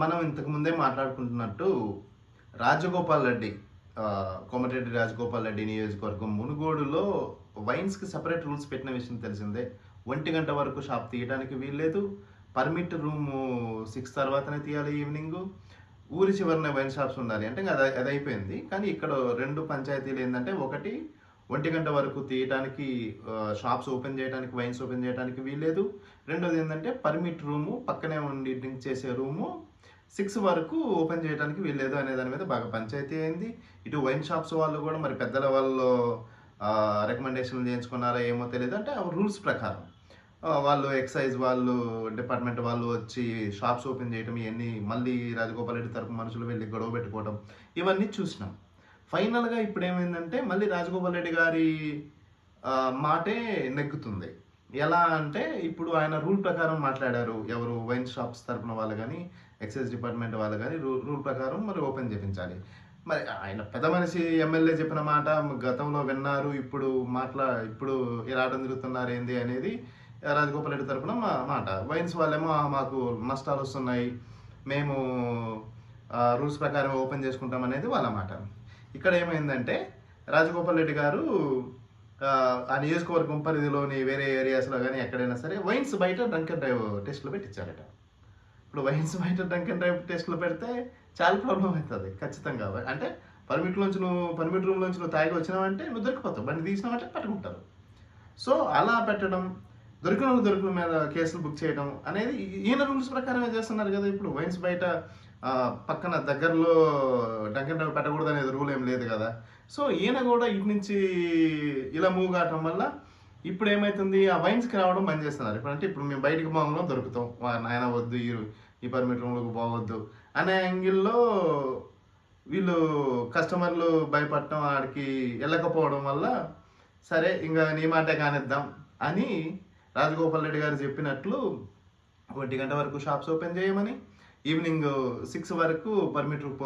మనం ఇంతకు ముందే మాట్లాడుకుంటున్నట్టు రాజగోపాల్ రెడ్డి కోమటిరెడ్డి రాజగోపాల్ రెడ్డి నియోజకవర్గం మునుగోడులో వైన్స్కి సపరేట్ రూల్స్ పెట్టిన విషయం తెలిసిందే. ఒంటి గంట వరకు షాప్ తీయడానికి వీల్లేదు. పర్మిట్ రూమ్ సిక్స్ తర్వాతనే తీయాలి ఈవినింగ్ ఊరి చివరిన వైన్ షాప్స్ ఉండాలి. అంటే అది అది అయిపోయింది. కానీ ఇక్కడ రెండు పంచాయతీలు ఏంటంటే ఒకటి ఒంటి గంట వరకు తీయడానికి షాప్స్ ఓపెన్ చేయడానికి వైన్స్ ఓపెన్ చేయడానికి వీల్లేదు. రెండోది ఏంటంటే పర్మిట్ రూము పక్కనే ఉండి డ్రింక్ చేసే రూము సిక్స్ వరకు ఓపెన్ చేయడానికి వీల్లేదు అనే దాని మీద బాగా పంచాయతీ అయింది. ఇటు వైన్ షాప్స్ వాళ్ళు కూడా మరి పెద్దల వాళ్ళు రికమెండేషన్లు చేయించుకున్నారా ఏమో తెలియదు అంటే రూల్స్ ప్రకారం. వాళ్ళు ఎక్సైజ్ వాళ్ళు డిపార్ట్మెంట్ వాళ్ళు వచ్చి షాప్స్ ఓపెన్ చేయడం ఇవన్నీ మళ్ళీ రాజగోపాల్ రెడ్డి తరపు మనుషులు వెళ్ళి గొడవ పెట్టుకోవడం ఇవన్నీ చూసినాం. ఫైనల్గా ఇప్పుడు ఏమైందంటే మళ్ళీ రాజగోపాల్ రెడ్డి గారి మాటే నెగ్గుతుంది. ఎలా అంటే ఇప్పుడు ఆయన రూల్ ప్రకారం మాట్లాడారు ఎవరు వైన్ షాప్స్ తరపున వాళ్ళు కానీ ఎక్సైజ్ డిపార్ట్మెంట్ వాళ్ళు కానీ రూల్ రూల్ ప్రకారం మరి ఓపెన్ చేయించాలి మరి ఆయన పెద్ద మనిషి ఎమ్మెల్యే చెప్పిన మాట గతంలో విన్నారు ఇప్పుడు మాట్లా ఇప్పుడు ఇరాటం తిరుగుతున్నారు ఏంది అనేది రాజగోపాల్ రెడ్డి తరపున మా మాట. వైన్స్ వాళ్ళేమో మాకు నష్టాలు వస్తున్నాయి మేము రూల్స్ ప్రకారం ఓపెన్ చేసుకుంటాం అనేది వాళ్ళ మాట. ఇక్కడ ఏమైందంటే రాజగోపాల్ రెడ్డి గారు ఆ, నియోజకవర్గం పరిధిలోని వేరే ఏరియాస్లో కానీ ఎక్కడైనా సరే వైన్స్ బయట డ్రంక్ డ్రైవ్ టెస్ట్లు పెట్టించారట. ఇప్పుడు వైన్స్ బయట డంక్ అండ్ డ్రైవ్ టెస్ట్లో పెడితే చాలా ప్రాబ్లం అవుతుంది ఖచ్చితంగా. అంటే పర్మిట్ నుంచి నువ్వు పర్మిట్ రూమ్ నుంచి నువ్వు తాగి వచ్చినావంటే నువ్వు దొరికిపోతావు బండి తీసినావంటే పట్టుకుంటారు. సో అలా పెట్టడం దొరికిన వాళ్ళు దొరికిన మీద కేసులు బుక్ చేయడం అనేది ఈయన రూల్స్ ప్రకారమే చేస్తున్నారు కదా ఇప్పుడు. వైన్స్ బయట పక్కన దగ్గరలో డంకెన్ డ్రైవ్ పెట్టకూడదు అనేది రూల్ ఏం లేదు కదా. సో ఈయన కూడా ఇటు నుంచి ఇలా మూవ్ కావటం వల్ల ఇప్పుడు ఏమవుతుంది ఆ వైన్స్కి రావడం బంద్ చేస్తున్నారు. ఇప్పుడు అంటే ఇప్పుడు మేము బయటికి పోవడం దొరుకుతాం. నాయన వద్దు ఈ ఈ పర్మిట్ రూమ్లోకి పోవద్దు అనే యాంగిల్లో వీళ్ళు కస్టమర్లు భయపడటం ఆడికి వెళ్ళకపోవడం వల్ల సరే ఇంకా నీ మాటే కానిద్దాం అని రాజగోపాల్ రెడ్డి గారు చెప్పినట్లు ఒంటి గంట వరకు షాప్స్ ఓపెన్ చేయమని ఈవినింగ్ సిక్స్ వరకు permit room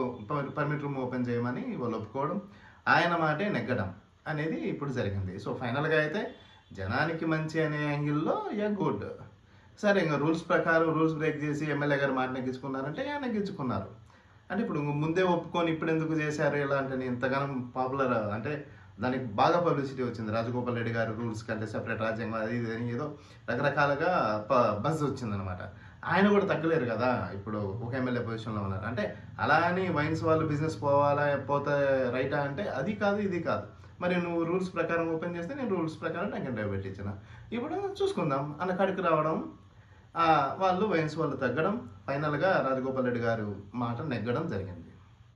permit room open చేయమని వాళ్ళు ఒప్పుకోవడం ఆయన మాటే నెగ్గడం అనేది ఇప్పుడు జరిగింది. సో ఫైనల్గా అయితే జనానికి మంచి అనే యాంగిల్లో యా గుడ్. సరే ఇంకా రూల్స్ ప్రకారం రూల్స్ బ్రేక్ చేసి ఎమ్మెల్యే గారు మాట నెగ్గించుకున్నారంటే నెగ్గించుకున్నారు. అంటే ఇప్పుడు ముందే ఒప్పుకొని ఇప్పుడు ఎందుకు చేశారు ఇలా అంటే ఇంతగానం పాపులర్ అంటే దానికి బాగా పబ్లిసిటీ వచ్చింది. రాజగోపాల్ రెడ్డి గారు రూల్స్ కంటే సెపరేట్ రాజ్యాంగం అది ఇది అని ఏదో రకరకాలుగా బజ్ వచ్చిందనమాట ఆయన కూడా తగ్గలేరు కదా ఇప్పుడు ఒక ఎమ్మెల్యే పొజిషన్లో ఉన్నారు. అంటే అలా అని వైన్స్ వాళ్ళు బిజినెస్ పోవాలా పోతే రైటా అంటే అది కాదు ఇది కాదు. మరి నువ్వు రూల్స్ ప్రకారం ఓపెన్ చేస్తే నేను రూల్స్ ప్రకారం నాకు డైవర్ట్ ఇచ్చిన. ఇప్పుడు చూసుకుందాం అన్న కడుకు రావడం వాళ్ళు వైన్స్ వాళ్ళు తగ్గడం ఫైనల్గా రాజగోపాల్ రెడ్డి గారు మాట నెగ్గడం జరిగింది.